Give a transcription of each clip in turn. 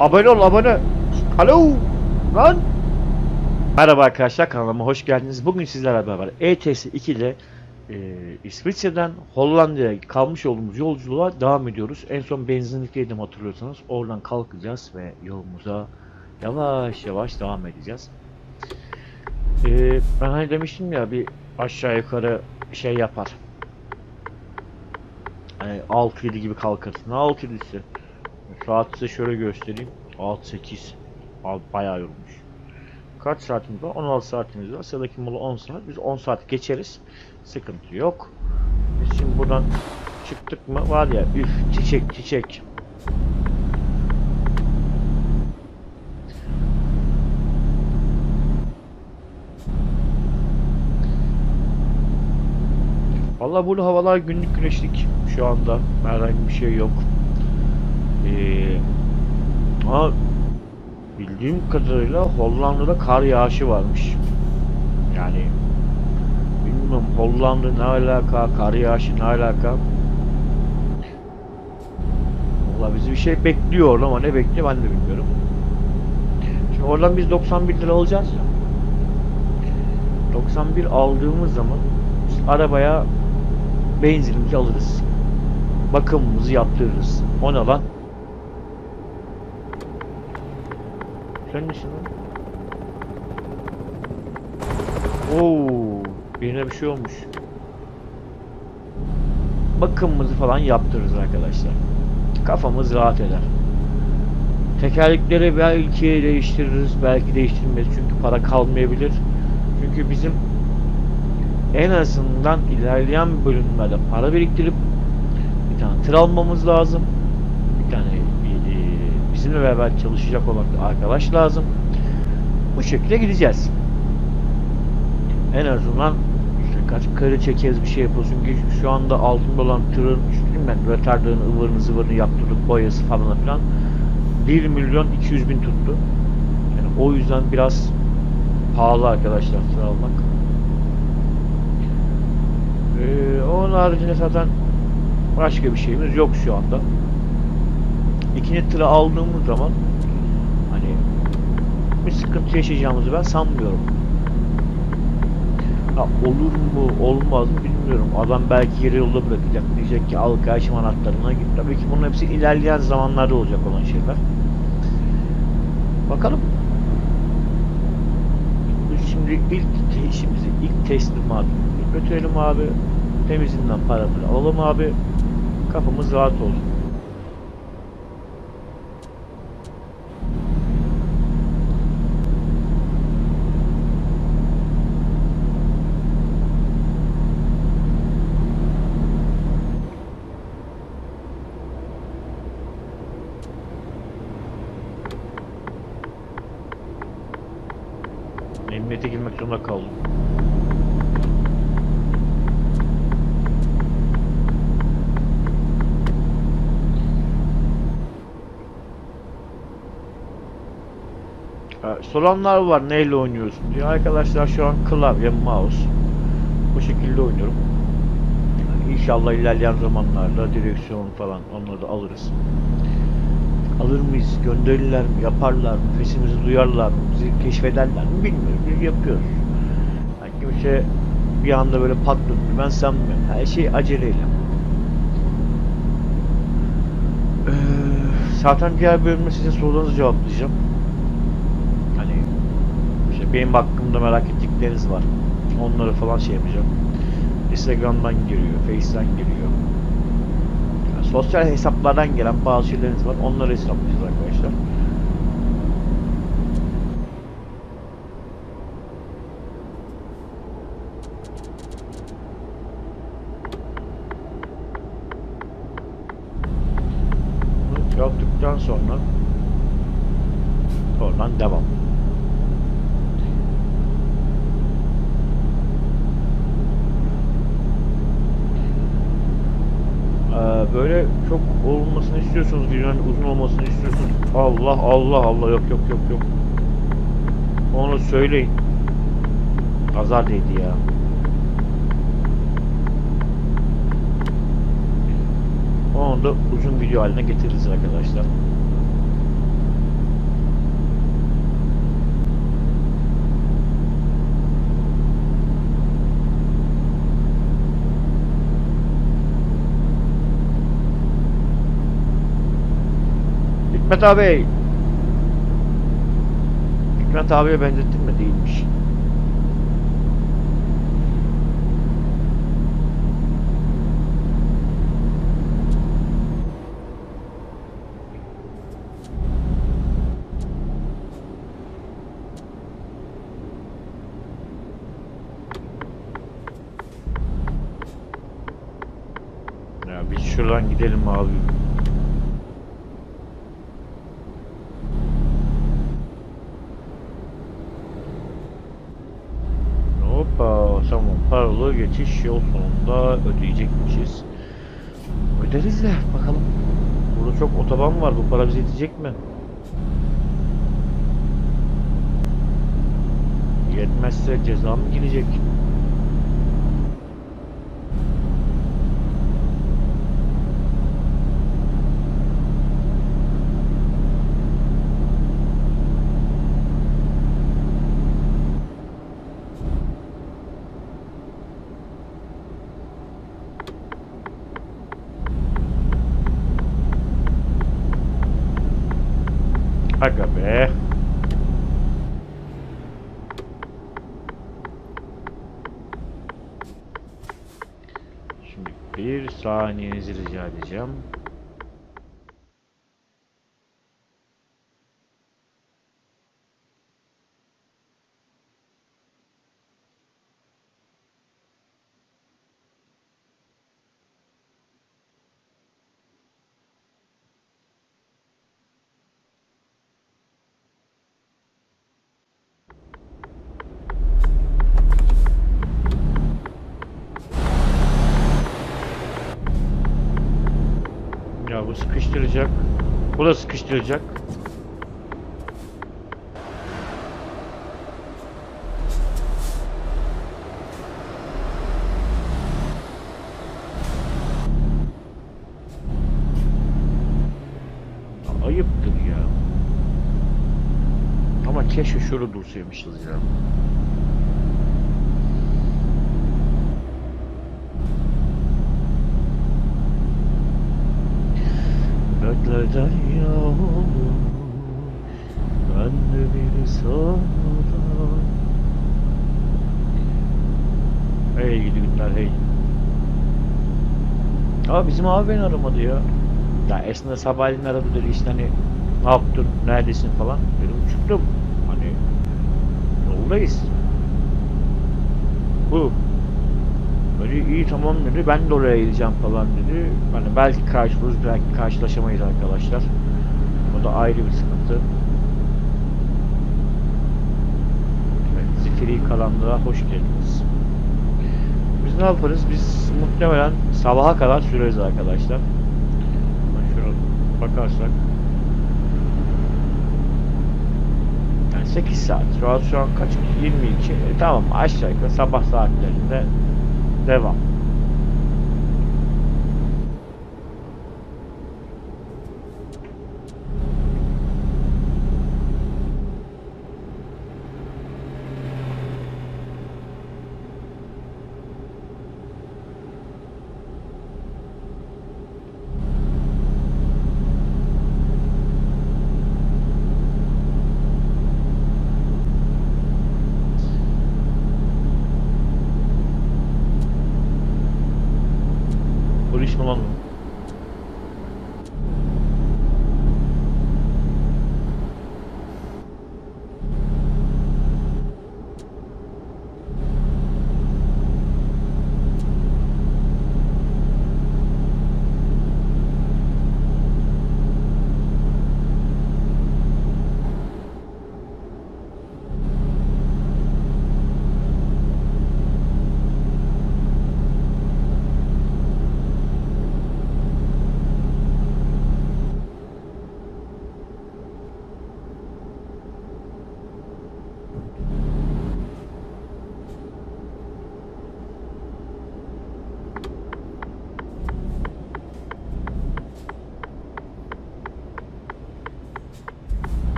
Abone ol abone. Alo. Lan. Merhaba arkadaşlar kanalıma hoş geldiniz. Bugün sizlerle beraber ETS 2 ile e, İsviçre'den Hollanda'ya kalmış olduğumuz yolculuğa devam ediyoruz. En son benzinlikteydim hatırlıyorsanız. Oradan kalkacağız ve yolumuza yavaş yavaş devam edeceğiz. E, ben hani demiştim ya bir aşağı yukarı şey yapar. Hani 6-7 gibi kalkarız. Ne 6-7'si? Saat size şöyle göstereyim. 6-8. Al bayağı yorulmuş. Kaç saatimiz var? 16 saatimiz var. Sıradaki mola 10 saat. Biz 10 saat geçeriz. Sıkıntı yok. Biz şimdi buradan çıktık mı var ya üf çiçek çiçek. Vallahi burada havalar günlük güneşlik şu anda. Herhangi bir şey yok. Ee, ama bildiğim kadarıyla Hollanda'da kar yağışı varmış. Yani bilmiyorum Hollanda ne alaka, kar yağışı ne alaka. Valla bizi bir şey bekliyor ama ne bekliyor ben de bilmiyorum. Şimdi oradan biz 91 lira alacağız ya. 91 aldığımız zaman arabaya benzinimizi alırız. Bakımımızı yaptırırız. O ne lan? Sen lan? Oo, birine bir şey olmuş. Bakımımızı falan yaptırırız arkadaşlar. Kafamız rahat eder. Tekerlekleri belki değiştiririz, belki değiştirmeyiz çünkü para kalmayabilir. Çünkü bizim en azından ilerleyen bölümlerde para biriktirip bir tane tır almamız lazım. Bir tane bizimle beraber çalışacak olan arkadaş lazım. Bu şekilde gideceğiz. En azından işte kaç kare çekeriz bir şey yapıyoruz. Çünkü şu anda altında olan tırın işte ben retardığın ıvırını zıvırını yaptırdık boyası falan filan 1 milyon 200 bin tuttu. Yani o yüzden biraz pahalı arkadaşlar tır almak. Ee, onun haricinde zaten başka bir şeyimiz yok şu anda. İkinci tırı aldığımız zaman hani bir sıkıntı yaşayacağımızı ben sanmıyorum. Ha, olur mu olmaz mı bilmiyorum. Adam belki yarı yolda bırakacak. Diyecek ki al kardeşim anahtarına git. Tabii ki bunun hepsi ilerleyen zamanlarda olacak olan şeyler. Bakalım. Şimdi ilk işimizi, ilk teslimatı götürelim abi. Temizinden paramızı alalım abi. Kafamız rahat olsun. Soranlar var neyle oynuyorsun diye. Arkadaşlar şu an klavye, mouse bu şekilde oynuyorum. İnşallah ilerleyen zamanlarda direksiyon falan onları da alırız. Alır mıyız? Gönderirler mi? Yaparlar mı? Sesimizi duyarlar mı? Bizi keşfederler mi? Bilmiyorum. Biz yapıyoruz. Yani kimse bir anda böyle patladı. Ben sanmıyorum. Her şey aceleyle. Ee, zaten diğer bölümde size sorularınızı cevaplayacağım. Benim hakkımda merak ettikleriniz var. Onları falan şey yapacağım. Instagram'dan geliyor, Face'ten geliyor. Yani sosyal hesaplardan gelen bazı şeyleriniz var. Onları hesaplayacağız arkadaşlar. yok yok. Onu söyleyin. Pazar değildi ya. Onu da uzun video haline getiririz arkadaşlar. Bitmedi abi. Hikmet abiye benzettin mi? Değilmiş. Ya biz şuradan gidelim abi. Geçiş yol sonunda ödeyecekmişiz. Öderiz de bakalım. Burada çok otoban var bu para bize yetecek mi? Yetmezse ceza mı gelecek? Şimdi bir saniyenizi rica edeceğim. Ya bu sıkıştıracak. Bu da sıkıştıracak. Ayıptır ya. Ama keşke şurada dursaymışız ya. Göklerden yağmur Ben de bir sonra Hey gidi günler hey Aa bizim abi beni aramadı ya Ya esnada sabahleyin aradı dedi işte hani Ne yaptın neredesin falan Dedim çıktım hani Yoldayız Bu Böyle iyi tamam dedi. Ben de oraya gideceğim falan dedi. Hani belki karşılaşırız, belki karşılaşamayız arkadaşlar. O da ayrı bir sıkıntı. Zifiri karanlığa hoş geldiniz. Biz ne yaparız? Biz muhtemelen sabaha kadar süreriz arkadaşlar. Hemen şuna bakarsak. Yani 8 saat. Şu an, şu an kaç? 22. E, tamam aşağı yukarı sabah saatlerinde Devam.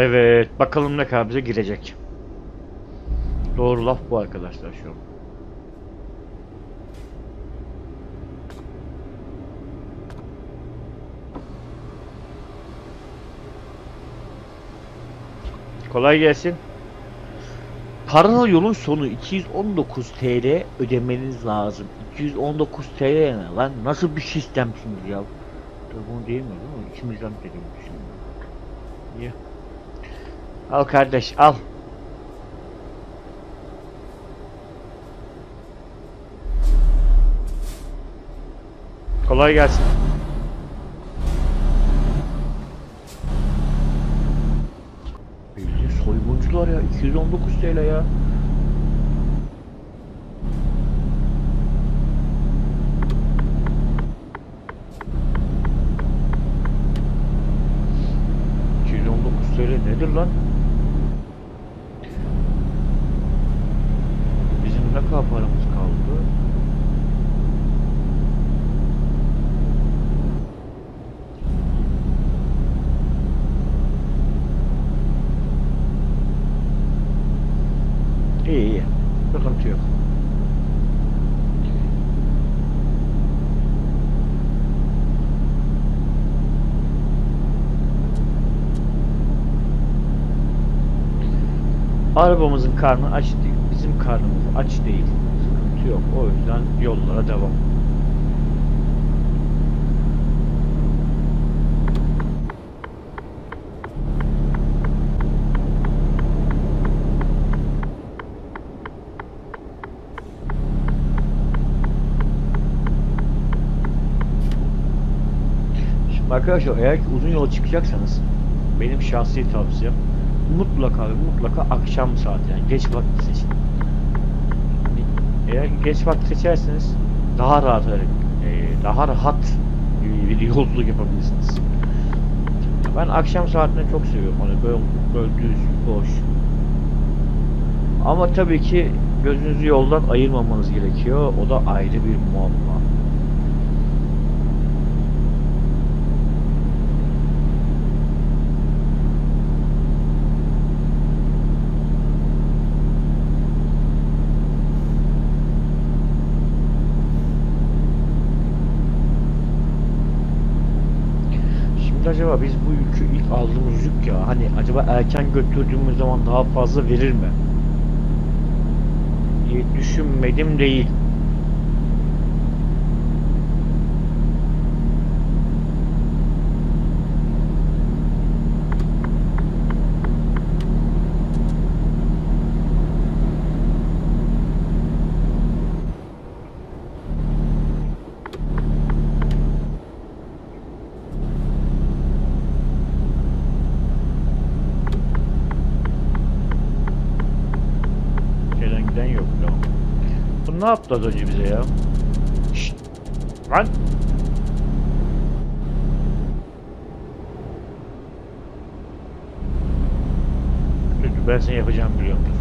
Evet, bakalım ne kadar bize girecek. Doğru laf bu arkadaşlar şu an. Kolay gelsin. Paralı yolun sonu 219 TL ödemeniz lazım. 219 TL ne lan? Nasıl bir sistem şimdi ya? Tabii bunu mi? Değil mi? İçimizden dedim şimdi. Niye? Al kardeş al. Kolay gelsin. Bildiğin soyguncular ya 219 TL ya. ...219 TL nedir lan? Bizim ne kadar paramız kaldı? İyi iyi. Sıkıntı yok. Arabamızın karnı aç değil. Bizim karnımız aç değil. Sıkıntı yok. O yüzden yollara devam. Arkadaşlar eğer ki uzun yola çıkacaksanız benim şahsi tavsiyem mutlaka mutlaka akşam saati yani geç vakti seçin. Eğer geç vakti seçerseniz daha rahat e, daha rahat bir yolculuk yapabilirsiniz. Ben akşam saatini çok seviyorum. Hani böyle, böyle düz, boş. Ama tabii ki gözünüzü yoldan ayırmamanız gerekiyor. O da ayrı bir muamma. Şimdi acaba biz bu yükü ilk aldığımız yük ya hani acaba erken götürdüğümüz zaman daha fazla verir mi? diye düşünmedim değil. Gelen giden yok ya. Bu ne yaptı az önce bize ya? Şşt! Lan! Lütfü ben seni yapacağım biliyorum.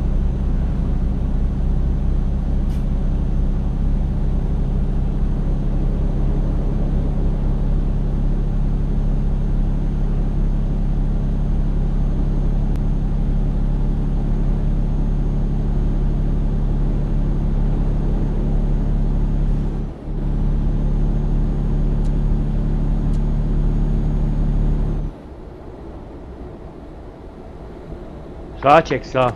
Sağa çek sağa.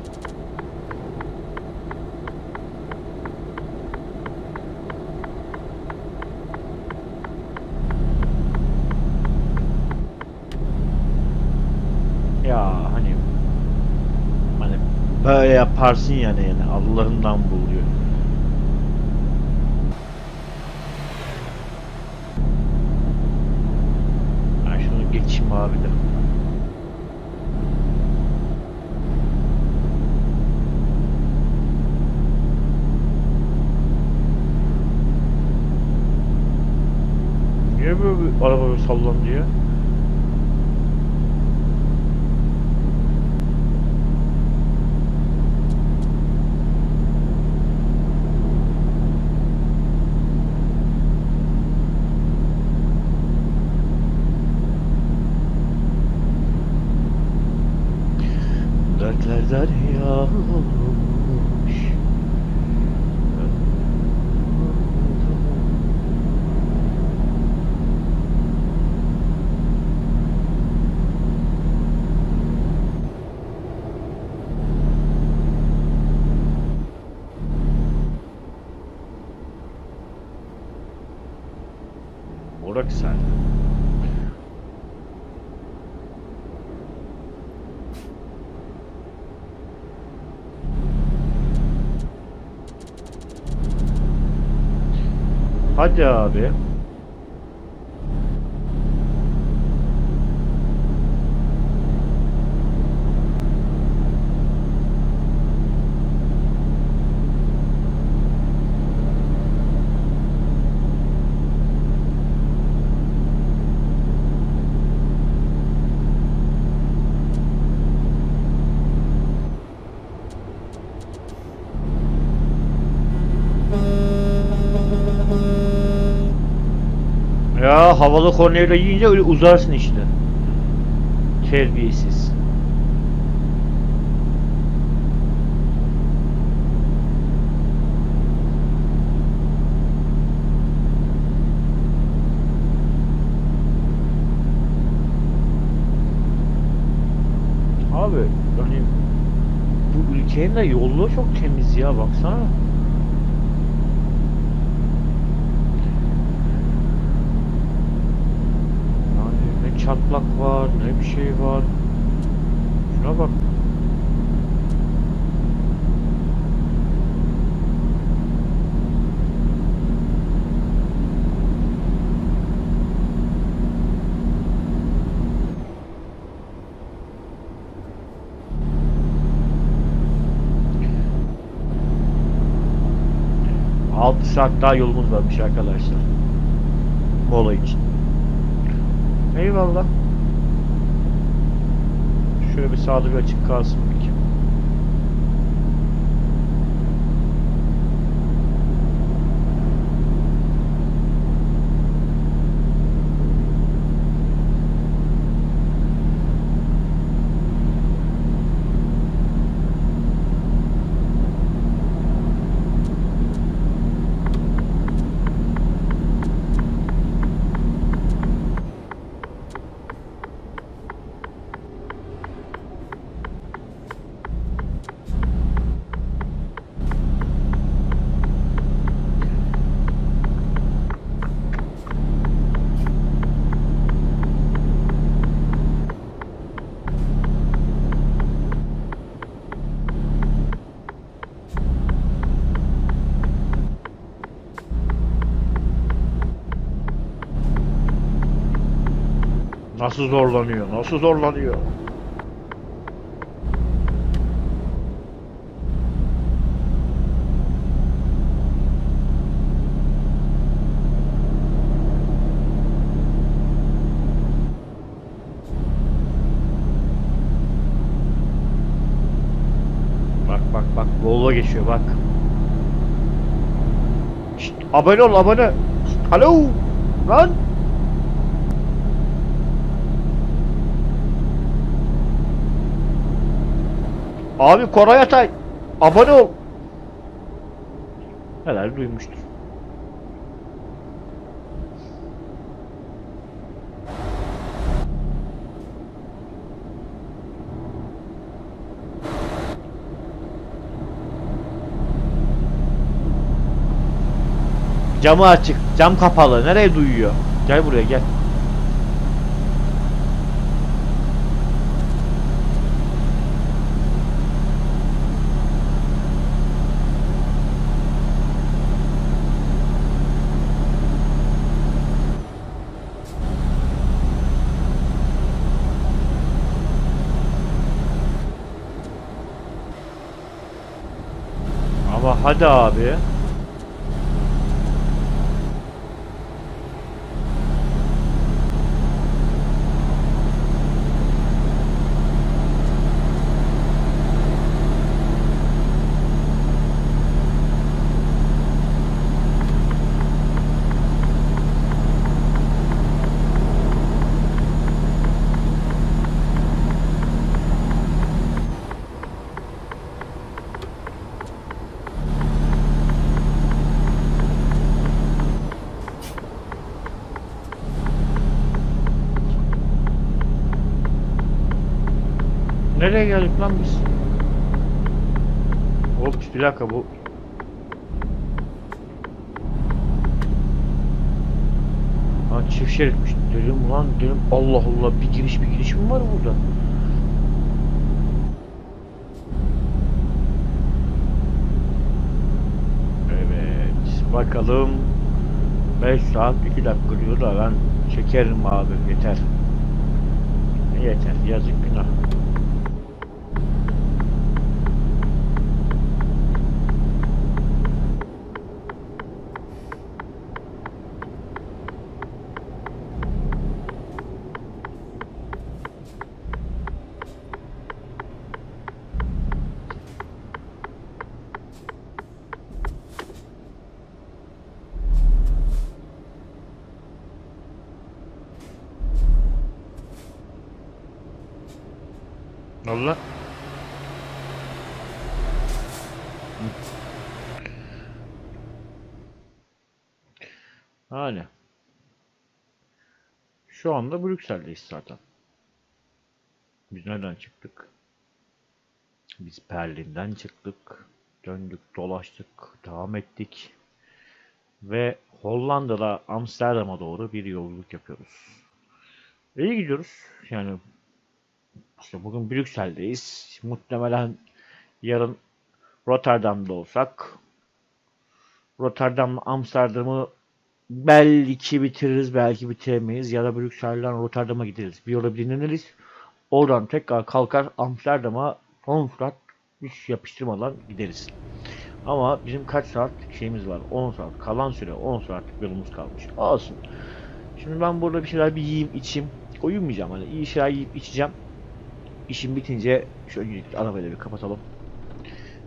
Ya hani hani böyle yaparsın yani yani Allah'ından buluyor. Ben şunu geçeyim abi de. Niye böyle bir araba böyle sallandı ya? Dertler derya olmuş. Burak sen. Hadi abi. Ya havalı kornayla yiyince öyle uzarsın işte. Terbiyesiz. Abi hani bu ülkenin de yolları çok temiz ya baksana. Yani ne çatlak var ne bir şey var. Şuna bak. Altı saat daha yolumuz varmış arkadaşlar. Mola için. Eyvallah. Şöyle bir sağda bir açık kalsın peki. Nasıl zorlanıyor? Nasıl zorlanıyor? Bak bak bak Volvo geçiyor bak. Şşt, abone ol abone. Şşt, Alo. Lan. Abi Koray Atay. Abone ol. Herhalde duymuştur. Camı açık. Cam kapalı. Nereye duyuyor? Gel buraya gel. Ama hadi abi. Nereye geldik lan biz? Ops bir dakika bu. Ha çift şeritmiş. Dedim lan dedim Allah Allah bir giriş bir giriş mi var burada? Evet bakalım 5 saat 2 dakika diyor da ben çekerim abi yeter. Yeter yazık günah. Hani. Şu anda Brüksel'deyiz zaten. Biz nereden çıktık? Biz Berlin'den çıktık. Döndük, dolaştık, devam ettik. Ve Hollanda'da Amsterdam'a doğru bir yolculuk yapıyoruz. İyi gidiyoruz. Yani işte bugün Brüksel'deyiz. Muhtemelen yarın Rotterdam'da olsak Rotterdam'la Amsterdam'ı belki bitiririz, belki bitiremeyiz ya da Brüksel'den Rotterdam'a gideriz. Bir yola dinleniriz. Oradan tekrar kalkar Amsterdam'a 10 saat hiç yapıştırmadan gideriz. Ama bizim kaç saat şeyimiz var? 10 saat. Kalan süre 10 saatlik yolumuz kalmış. Olsun. Şimdi ben burada bir şeyler bir yiyeyim, içeyim. Uyumayacağım hani iyi şeyler yiyip içeceğim. İşim bitince şöyle arabayı da bir kapatalım.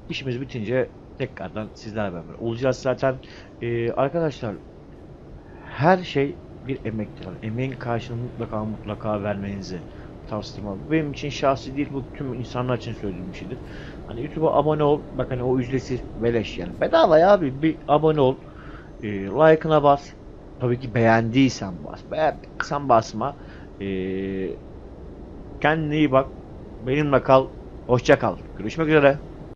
İşimiz bitince tekrardan sizlerle beraber olacağız zaten. Ee, arkadaşlar her şey bir emektir. Yani emeğin karşılığını mutlaka mutlaka vermenizi tavsiye ederim. Benim için şahsi değil bu tüm insanlar için söylediğim bir şeydir. Hani YouTube'a abone ol. Bak hani o ücretsiz beleş yani. Bedava ya abi bir abone ol. Ee, like'ına bas. Tabii ki beğendiysen bas. Beğenmediysen basma. Ee, kendine iyi bak. Benimle kal. Hoşça kal. Görüşmek üzere.